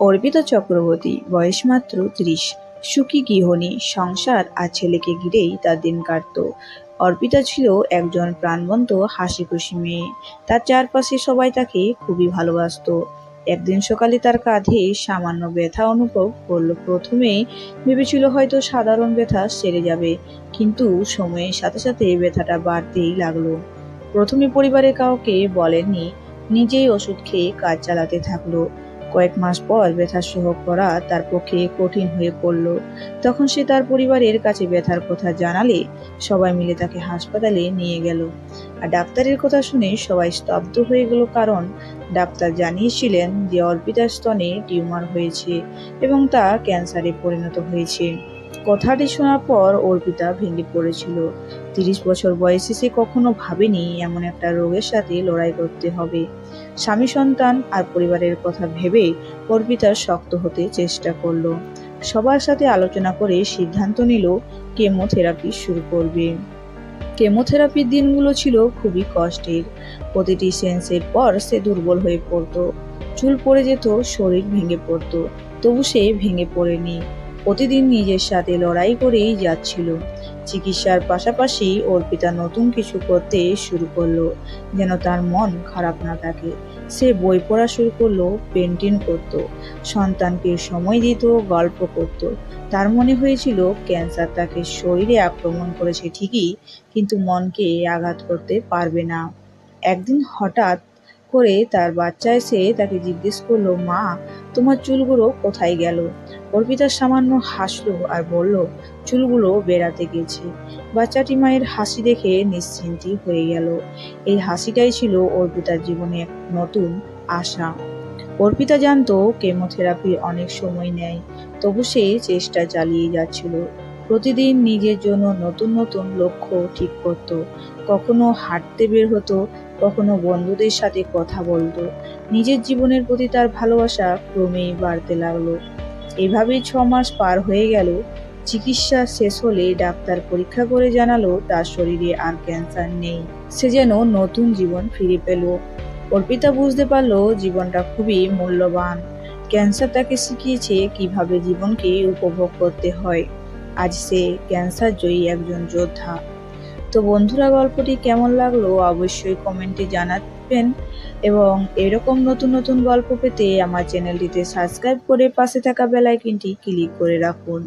অর্পিতা চক্রবর্তী, বয়স মাত্র ত্রিশ। সুখী গৃহণী, সংসার আর ছেলেকে ঘিরেই তার দিন কাটতো। অর্পিতা ছিল একজন প্রাণবন্ত হাসি খুশি মেয়ে। তার চারপাশে সবাই তাকে খুবই ভালোবাসতো। একদিন সকালে তার কাঁধে সামান্য ব্যথা অনুভব করল। প্রথমে ভেবেছিল হয়তো সাধারণ ব্যথা সেরে যাবে, কিন্তু সময়ের সাথে সাথে ব্যথাটা বাড়তেই লাগল। প্রথমে পরিবারের কাউকে বলেননি, নিজেই ওষুধ খেয়ে কাজ চালাতে থাকল। কয়েক মাস পর ব্যথা সহ করা তার পক্ষে কঠিন হয়ে পড়ল। তখন সে তার পরিবারের কাছে ব্যথার কথা জানালে সবাই মিলে তাকে হাসপাতালে নিয়ে গেল। আর ডাক্তারের কথা শুনে সবাই স্তব্ধ হয়ে গেল কারণ ডাক্তার জানিয়েছিলেন যে অর্পিতার স্তনে টিউমার হয়েছে এবং তা ক্যান্সারে পরিণত হয়েছে। কথাটি শোনার পর অর্পিতা ভেঙে পড়েছিল। তিরিশ বছর বয়সে সে কখনো ভাবেনি এমন একটা রোগের সাথে লড়াই করতে হবে। স্বামী সন্তান আর পরিবারের কথা ভেবে অর্পিতা শক্ত হতে চেষ্টা করল। সবার সাথে আলোচনা করে সিদ্ধান্ত নিল, কেমোথেরাপি শুরু করবে। কেমোথেরাপির দিনগুলো ছিল খুবই কষ্টের। প্রতিটি সেন্সের পর সে দুর্বল হয়ে পড়তো। চুল পড়ে যেত, শরীর ভেঙে পড়তো, তবু সে ভেঙে পড়েনি। প্রতিদিন নিজের সাথে লড়াই করেই যাচ্ছিল। চিকিৎসার পাশাপাশি অর্পিতা নতুন কিছু করতে শুরু করল, যেন তার মন খারাপ না থাকে। সে বই পড়া শুরু করল, পেন্টিং করত, সন্তানকে সময় দিত, গল্প করত। তার মনে হয়েছিল, ক্যান্সার তাকে শরীরে আক্রমণ করেছে ঠিকই, কিন্তু মনকে আঘাত করতে পারবে না। একদিন হঠাৎ করে তার বাচ্চা এসে তাকে জিজ্ঞেস করল, মা, তোমার চুলগুলো কোথায় গেল? অর্পিতা সামান্য হাসলো আর বলল, চুলগুলো বেড়াতে গেছে। বাচ্চাটি মায়ের হাসি দেখে নিশ্চিন্তি হয়ে গেল। এই হাসিটাই ছিল অর্পিতার জীবনে এক নতুন আশা। অর্পিতা জানতো কেমোথেরাপি অনেক সময় নেয়, তবু সে চেষ্টা চালিয়ে যাচ্ছিল। প্রতিদিন নিজের জন্য নতুন নতুন লক্ষ্য ঠিক করত, কখনো হাঁটতে বের হতো কখনো বন্ধুদের সাথে কথা বলতো। নিজের জীবনের প্রতি তার ভালোবাসা ক্রমেই বাড়তে লাগল। এভাবেই ছ মাস পার হয়ে গেল। চিকিৎসা শেষ হলে ডাক্তার পরীক্ষা করে জানালো, তার শরীরে আর ক্যান্সার নেই। সে যেন নতুন জীবন ফিরে পেল। অর্পিতা বুঝতে পারল, জীবনটা খুবই মূল্যবান। ক্যান্সার তাকে শিখিয়েছে কীভাবে জীবনকে উপভোগ করতে হয়। আজ সে ক্যান্সার জয়ী একজন যোদ্ধা। তো বন্ধুরা, গল্পটি কেমন লাগল অবশ্যই কমেন্টে জানাবেন এবং এরকম নতুন নতুন গল্প পেতে আমার চ্যানেলটিতে সাবস্ক্রাইব করে পাশে থাকা বেলাইকিনটি ক্লিক করে রাখুন।